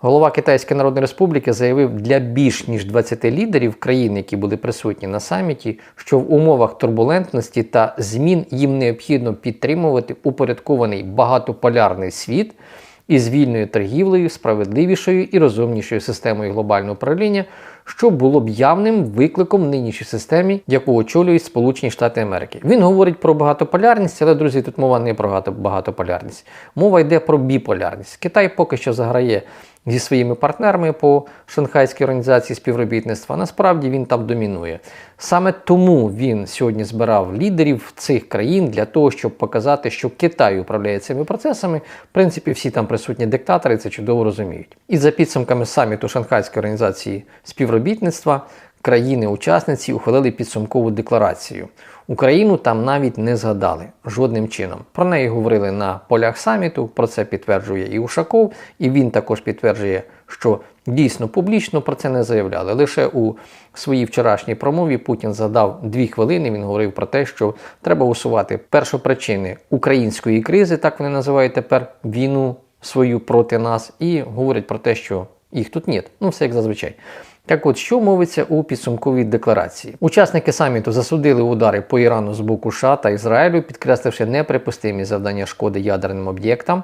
Голова Китайської Народної Республіки заявив для більш ніж 20 лідерів країн, які були присутні на саміті, що в умовах турбулентності та змін їм необхідно підтримувати упорядкований багатополярний світ із вільною торгівлею, справедливішою і розумнішою системою глобального управління, що було б явним викликом нинішній системі, яку очолюють Сполучені Штати Америки. Він говорить про багатополярність, але друзі, тут мова не про багатополярність. Мова йде про біполярність. Китай поки що заграє зі своїми партнерами по Шанхайській організації співробітництва. Насправді він там домінує. Саме тому він сьогодні збирав лідерів цих країн для того, щоб показати, що Китай управляє цими процесами. В принципі, всі там присутні диктатори це чудово розуміють. І за підсумками саміту Шанхайської організації співробітництва. Країни-учасниці ухвалили підсумкову декларацію. Україну там навіть не згадали жодним чином. Про неї говорили на полях саміту. Про це підтверджує і Ушаков, і він також підтверджує, що дійсно публічно про це не заявляли. Лише у своїй вчорашній промові Путін задав дві хвилини. Він говорив про те, що треба усувати першопричини української кризи, так вони називають тепер війну свою проти нас, і говорять про те, що їх тут нет. Ну, все як зазвичай. Так от, що мовиться у підсумковій декларації? Учасники саміту засудили удари по Ірану з боку США та Ізраїлю, підкресливши неприпустимі завдання шкоди ядерним об'єктам.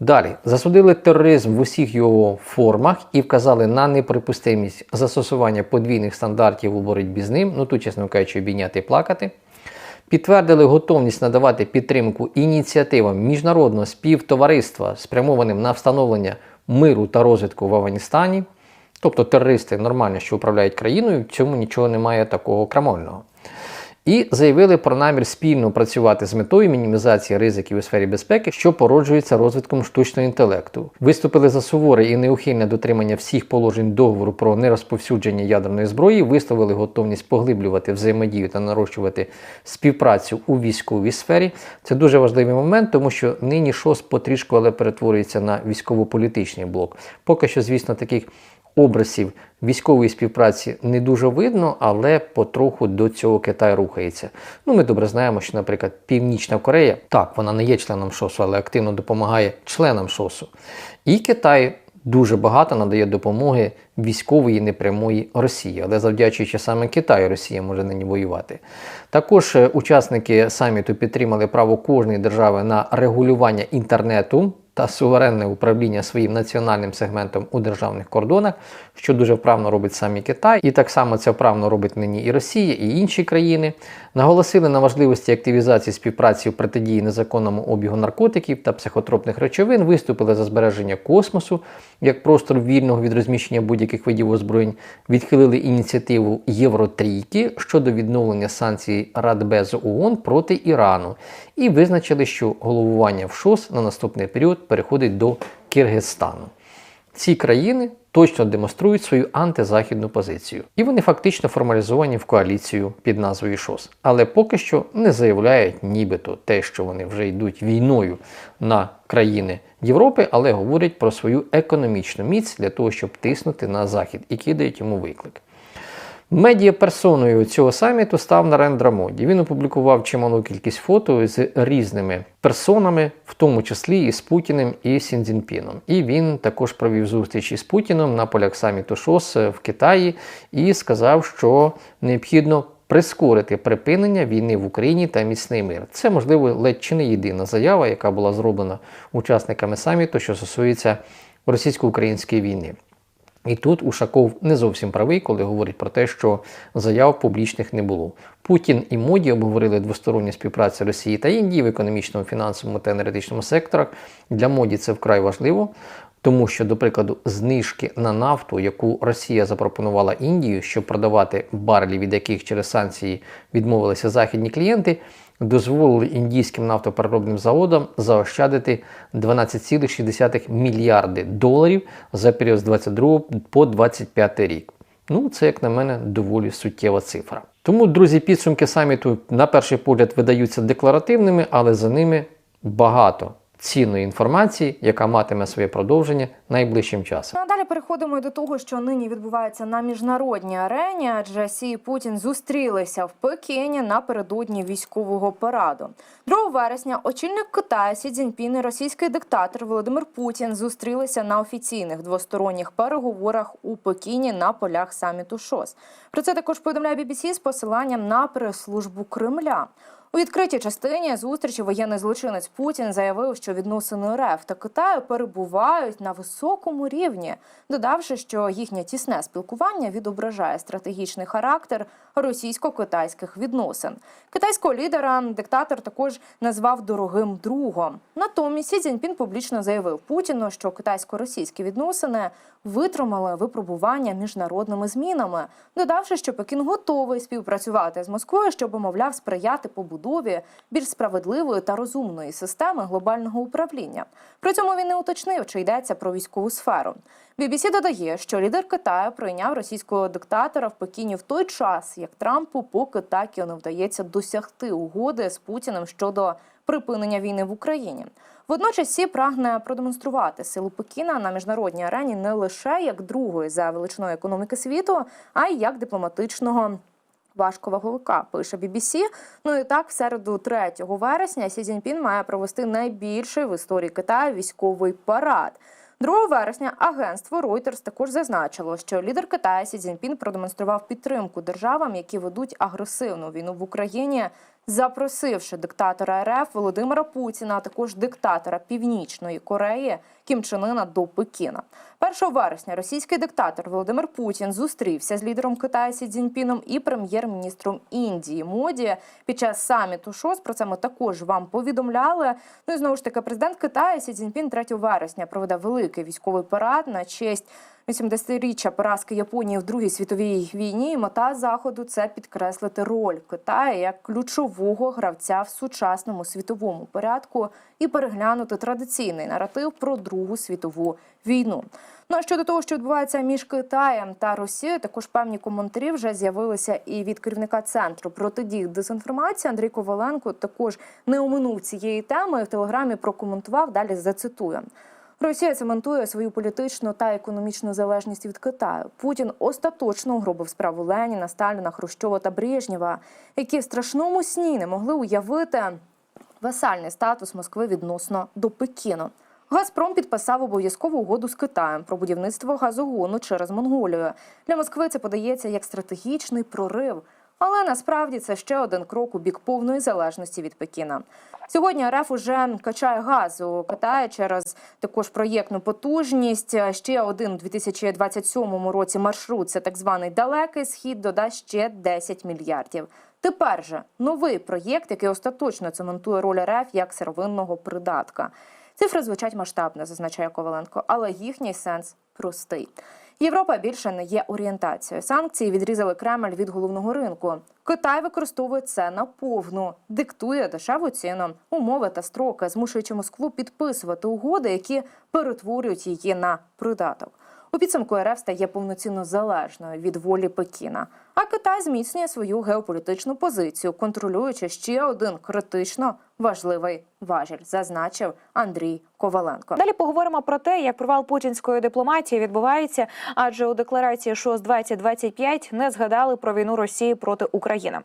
Далі засудили тероризм в усіх його формах і вказали на неприпустимість застосування подвійних стандартів у боротьбі з ним. Ну тут, чесно кажучи, обійняти і плакати. Підтвердили готовність надавати підтримку ініціативам міжнародного співтовариства, спрямованим на встановлення миру та розвитку в Афганістані. Тобто терористи нормально, що управляють країною, в цьому нічого немає такого крамольного. І заявили про намір спільно працювати з метою мінімізації ризиків у сфері безпеки, що породжується розвитком штучного інтелекту. Виступили за суворе і неухильне дотримання всіх положень договору про нерозповсюдження ядерної зброї, висловили готовність поглиблювати взаємодію та нарощувати співпрацю у військовій сфері. Це дуже важливий момент, тому що нині ШОС потрішку, але перетворюється на військово-політичний блок. Поки що, звісно, таких образів військової співпраці не дуже видно, але потроху до цього Китай рухається. Ну, ми добре знаємо, що, наприклад, Північна Корея, так, вона не є членом ШОСу, але активно допомагає членам ШОСу. І Китай дуже багато надає допомоги військової непрямої Росії, але завдячуючи саме Китаю, Росія може нині воювати. Також е, учасники саміту підтримали право кожної держави на регулювання інтернету та суверенне управління своїм національним сегментом у державних кордонах, що дуже вправно робить саме Китай, і так само це вправно робить нині і Росія, і інші країни. Наголосили на важливості активізації співпраці у протидії незаконному обігу наркотиків та психотропних речовин, виступили за збереження космосу як простор вільного від розміщення будь-яких видів озброєнь, відхилили ініціативу Євротрійки щодо відновлення санкцій Радбезу ООН проти Ірану і визначили, що головування в ШОС на наступний період переходить до Киргизстану. Ці країни точно демонструють свою антизахідну позицію, і вони фактично формалізовані в коаліцію під назвою ШОС. Але поки що не заявляють нібито те, що вони вже йдуть війною на країни Європи, але говорять про свою економічну міць для того, щоб тиснути на Захід і кидають йому виклик. Медіаперсоною цього саміту став Нарендра Моді. Він опублікував чималу кількість фото з різними персонами, в тому числі і з Путіним і Сіндзінпіном. І він також провів зустріч із Путіном на полях саміту ШОС в Китаї і сказав, що необхідно прискорити припинення війни в Україні та міцний мир. Це можливо ледь чи не єдина заява, яка була зроблена учасниками саміту, що стосується російсько-української війни. І тут Ушаков не зовсім правий, коли говорить про те, що заяв публічних не було. Путін і Моді обговорили двосторонню співпрацю Росії та Індії в економічному, фінансовому та енергетичному секторах. Для Моді це вкрай важливо, тому що, до прикладу, знижки на нафту, яку Росія запропонувала Індію, щоб продавати барелі, від яких через санкції відмовилися західні клієнти, дозволили індійським нафтопереробним заводам заощадити 12,6 мільярди доларів за період з 22 по 25 рік. Ну, це, як на мене, доволі суттєва цифра. Тому, друзі, підсумки саміту на перший погляд видаються декларативними, але за ними багато цінної інформації, яка матиме своє продовження найближчим часом. Ну, а далі переходимо до того, що нині відбувається на міжнародній арені, адже Сі і Путін зустрілися в Пекіні напередодні військового параду. 2 вересня очільник Китаю Сі Цзіньпін і російський диктатор Володимир Путін зустрілися на офіційних двосторонніх переговорах у Пекіні на полях саміту ШОС. Про це також повідомляє BBC з посиланням на прес-службу Кремля. У відкритій частині зустрічі воєнний злочинець Путін заявив, що відносини РФ та Китаю перебувають на високому рівні, додавши, що їхнє тісне спілкування відображає стратегічний характер російсько-китайських відносин. Китайського лідера диктатор також назвав дорогим другом. Натомість Сі Цзіньпін публічно заявив Путіну, що китайсько-російські відносини витримали випробування міжнародними змінами, додавши, що Пекін готовий співпрацювати з Москвою, щоб, мовляв, сприяти побудові більш справедливої та розумної системи глобального управління. При цьому він не уточнив, чи йдеться про військову сферу. BBC додає, що лідер Китаю прийняв російського диктатора в Пекіні в той час, як Трампу поки так і не вдається досягти угоди з Путіним щодо припинення війни в Україні. Водночас Сі прагне продемонструвати силу Пекіна на міжнародній арені не лише як другої за величиною економіки світу, а й як дипломатичного. Важковаговика пише BBC. Ну і так, в середу 3 вересня Сі Цзіньпін має провести найбільший в історії Китаю військовий парад. 2 вересня агентство Reuters також зазначило, що лідер Китаю Сі Цзіньпін продемонстрував підтримку державам, які ведуть агресивну війну в Україні, запросивши диктатора РФ Володимира Путіна, а також диктатора Північної Кореї Кім Чен Ына до Пекіна. 1 вересня російський диктатор Володимир Путін зустрівся з лідером Китаю Сі Цзіньпіном і прем'єр-міністром Індії Моді під час саміту ШОС. Про це ми також вам повідомляли. Ну і знову ж таки, президент Китаю Сі Цзіньпін 3 вересня проведе великий військовий парад на честь 80-річчя поразки Японії в Другій світовій війні. Мета заходу це підкреслити роль Китаю як ключового гравця в сучасному світовому порядку і переглянути традиційний наратив про Другу світову війну. Ну а щодо того, що відбувається між Китаєм та Росією, також певні коментарі вже з'явилися і від керівника центру протидії дезінформації Андрій Коваленко також не оминув цієї теми в телеграмі прокоментував. Далі зацитую. Росія цементує свою політичну та економічну залежність від Китаю. Путін остаточно угробив справу Леніна, Сталіна, Хрущова та Брежнєва, які в страшному сні не могли уявити васальний статус Москви відносно до Пекіну. Газпром підписав обов'язкову угоду з Китаєм про будівництво газогону через Монголію. Для Москви це подається як стратегічний прорив. Але насправді це ще один крок у бік повної залежності від Пекіна. Сьогодні РФ уже качає газ у Китаї через також проєктну потужність. Ще один у 2027 році маршрут це так званий далекий схід додасть ще 10 мільярдів. Тепер же новий проєкт, який остаточно цементує роль РФ як сировинного придатка. Цифри звучать масштабно, зазначає Коваленко, але їхній сенс простий. Європа більше не є орієнтацією. Санкції відрізали Кремль від головного ринку. Китай використовує це наповну, диктує дешеву ціну, умови та строки, змушуючи Москву підписувати угоди, які перетворюють її на придаток. У підсумку РФ стає повноцінно залежною від волі Пекіна. А Китай зміцнює свою геополітичну позицію, контролюючи ще один критично важливий важіль, зазначив Андрій Коваленко. Далі поговоримо про те, як провал путінської дипломатії відбувається, адже у декларації ШОС 2025 не згадали про війну Росії проти України.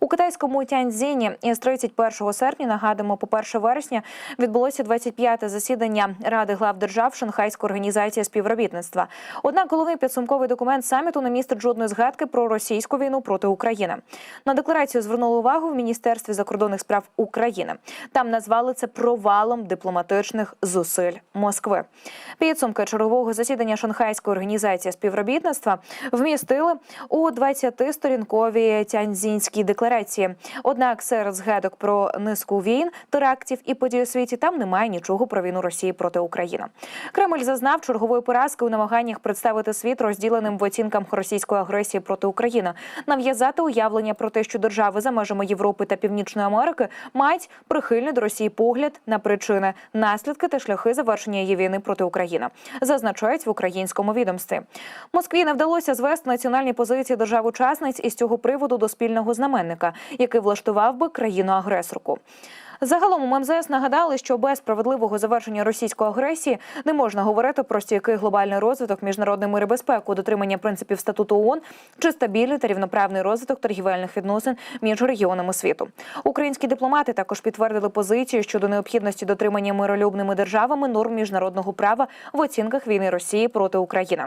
У китайському Тяньцзіні із 31 серпня нагадуємо, по 1 вересня відбулося 25-те засідання Ради глав держав Шанхайської організації співробітництва. Однак головний підсумковий документ саміту не містить жодної згадки про російську війну проти України. На декларацію звернули увагу в міністерстві закордонних справ України. Там назвали це провалом дипломатичних зусиль Москви. Підсумки чергового засідання Шанхайської організації співробітництва вмістили у 20-сторінковій Тяньцзінській декларації. Однак серед згадок про низку війн, терактів і подій у світі там немає нічого про війну Росії проти України. Кремль зазнав чергової поразки у намаганнях представити світ розділеним в оцінках російської агресії проти України, нав'язати уявлення про те, що держави за межами Європи та Північної Америки мають прихильний до Росії погляд на причини, наслідки та шляхи завершення її війни проти України, зазначають в українському відомстві. Москві не вдалося звести національні позиції держав-учасниць із цього приводу до спільного знаменника, який влаштував би країну-агресорку. Загалом у МЗС нагадали, що без справедливого завершення російської агресії не можна говорити про стійкий глобальний розвиток, міжнародний мир і безпеку, дотримання принципів статуту ООН чи стабільний та рівноправний розвиток торгівельних відносин між регіонами світу. Українські дипломати також підтвердили позицію щодо необхідності дотримання миролюбними державами норм міжнародного права в оцінках війни Росії проти України.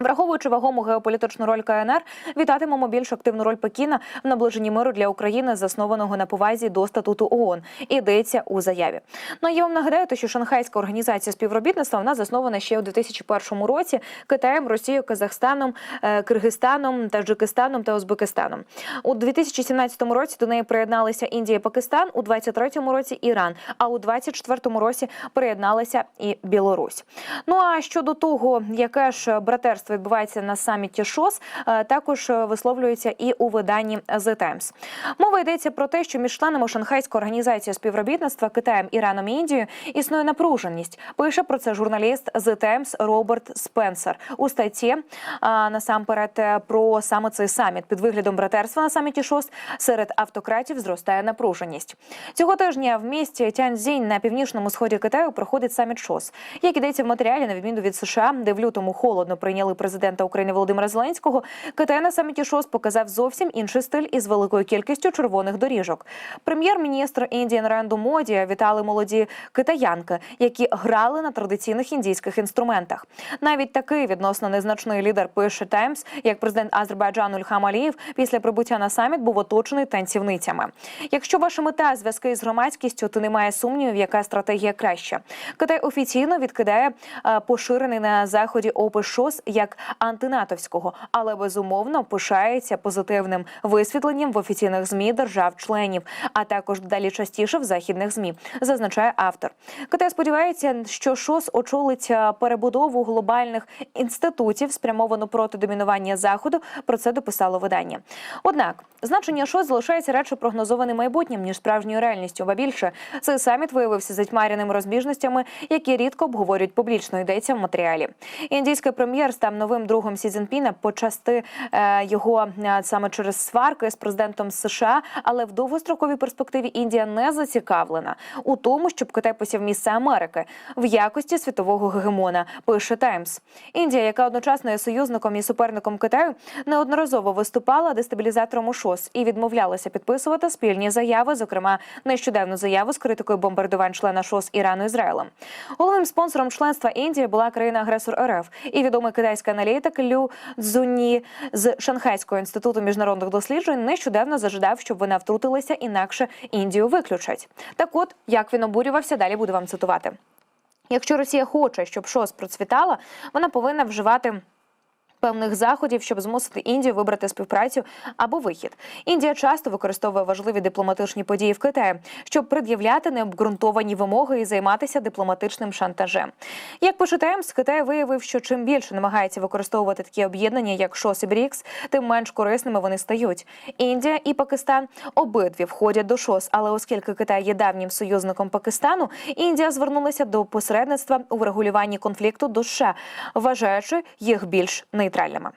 Враховуючи вагому геополітичну роль КНР, вітатимемо більш активну роль Пекіна в наближенні миру для України, заснованого на повазі до статуту ООН. Йдеться у заяві. Ну я вам нагадаю, що Шанхайська організація співробітництва вона заснована ще у 2001 році Китаєм, Росією, Казахстаном, е, Киргизстаном, Таджикистаном та Узбекистаном. У 2017 році до неї приєдналися Індія, і Пакистан, у 2023 році Іран, а у 2024 році приєдналася і Білорусь. Ну а щодо того, яке ж братерство відбувається на саміті ШОС, е, також е, висловлюється і у виданні The Times. Мова йдеться про те, що між членами Шанхайської організації співробітництва Китаєм, Іраном і Індією існує напруженість. Пише про це журналіст The Times Роберт Спенсер у статті а, насамперед е, про саме цей саміт під виглядом братерства на саміті ШОС серед автократів зростає напруженість. Цього тижня в місті Тяньцзінь на північному сході Китаю проходить саміт ШОС. Як ідеться в матеріалі, на відміну від США, де в лютому холодно прийняли президента України Володимира Зеленського, Китай на саміті ШОС показав зовсім інший стиль із великою кількістю червоних доріжок. Прем'єр-міністр Індії Наренду Моді вітали молоді китаянки, які грали на традиційних індійських інструментах. Навіть такий відносно незначний лідер пише Таймс, як президент Азербайджану Ільхам Алієв після прибуття на саміт був оточений танцівницями. Якщо ваша мета зв'язки з громадськістю, то немає сумнівів, яка стратегія краща. Китай офіційно відкидає е, поширений на заході опис ШОС як антинатовського, але безумовно пишається позитивним висвітленням в офіційних змі держав-членів, а також далі частіше в західних змі, зазначає автор. Китай сподівається, що ШОС очолить е, перебудову глобальних інститутів, спрямовану проти домінування заходу. Про це дописало видання. Однак значення ШОС залишається радше прогнозованим майбутнім ніж справжньою реальністю. Ба більше цей саміт виявився затьмаряними розбіжностями, які рідко обговорюють публічно. Йдеться в матеріалі. Індійський прем'єр став новим другом Сі Цзіньпіна почасти е, його е, саме через сварки з президентом США, але в довгостроковій перспективі Індія не зацікавлена у тому, щоб Китай посів місце Америки в якості світового гегемона. Пише Таймс. Індія, яка одночасно є союзником і суперником Китаю, неодноразово виступала дестабілізатором у ШОС і відмовлялася підписувати спільні заяви, зокрема нещодавну заяву з критикою бомбардувань члена ШОС Ірану Ізраїлем. Головним спонсором членства Індії була країна-агресор РФ і відомий китайський аналітик Лю Цзуні з Шанхайського інституту міжнародних досліджень нещодавно зажидав, щоб вона втрутилася, інакше Індію виключать. Так от як він обурювався, далі буду вам цитувати. Якщо Росія хоче, щоб ШОС процвітала, вона повинна вживати. Певних заходів, щоб змусити Індію вибрати співпрацю або вихід. Індія часто використовує важливі дипломатичні події в Китаї, щоб пред'являти необґрунтовані вимоги і займатися дипломатичним шантажем. Як пише Таймс, Китай виявив, що чим більше намагається використовувати такі об'єднання, як ШОС і БРІКС, тим менш корисними вони стають. Індія і Пакистан обидві входять до ШОС, але оскільки Китай є давнім союзником Пакистану, Індія звернулася до посередництва у врегулюванні конфлікту до США, вважаючи їх більш нейтральними.